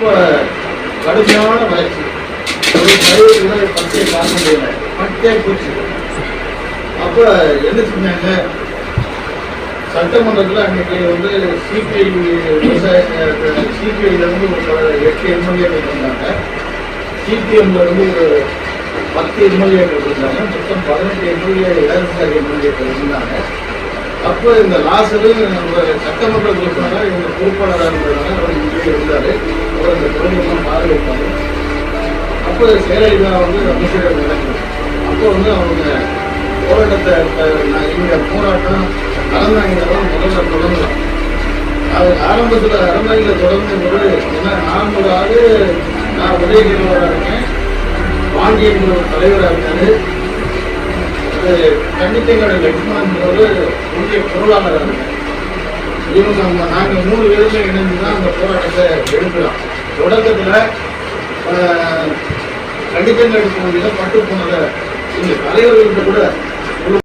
ரொம்ப கடுமையான வளர்ச்சி ஒரு பயிர் கூட பச்சையை பார்க்க முடியல பச்சையை போச்சு. அப்போ என்ன செஞ்சாங்க சட்டமன்றத்தில் அன்னைக்கு வந்து சிபிஐ விவசாய சிபிஐலேருந்து ஒரு எட்டு எம்எல்ஏக்கள் இருந்தாங்க சிபிஎம்லேருந்து ஒரு பத்து எம்எல்ஏக்கள் இருந்தாங்க மொத்தம் பதினெட்டு எம்எல்ஏ இடதுசாரி எம்எல்ஏக்கள் இருந்தாங்க அப்போ இந்த லாசரு நம்ம சட்டமன்ற உறுப்பினராக இவங்க பொறுப்பாளராக இருந்தாங்க அவர் இங்கே இருந்தார். அவர் இந்த அப்போ செயலலிதா வந்து அமைச்சர்கள் நடக்குது. அப்போ வந்து அவங்க போராட்டத்தை அஹ், நான் இந்த போராட்டம் அறந்தாங்கிலாம் முதல்ல தொடங்கலாம். அது ஆரம்பத்தில் அறந்தாங்கில தொடங்கும் போது என்ன நான் ஒரு ஆளு நான் உதயகிரிவராக இருக்கேன். பாண்டியன் ஒரு தலைவராக இருக்காரு. கண்டித்தங்களோட லட்சுமணன் ஒரு முக்கிய பொருளாளராக இருக்காரு. இவங்க நம்ம நாங்கள் மூணு பேருமே இணைந்து தான் அந்த போராட்டத்தை எடுக்கிறோம் தொடக்கத்தில் கண்டித்தங்கடு பகுதியில் பட்டு போனதை இந்த தலைவர்கள்ட்ட கூட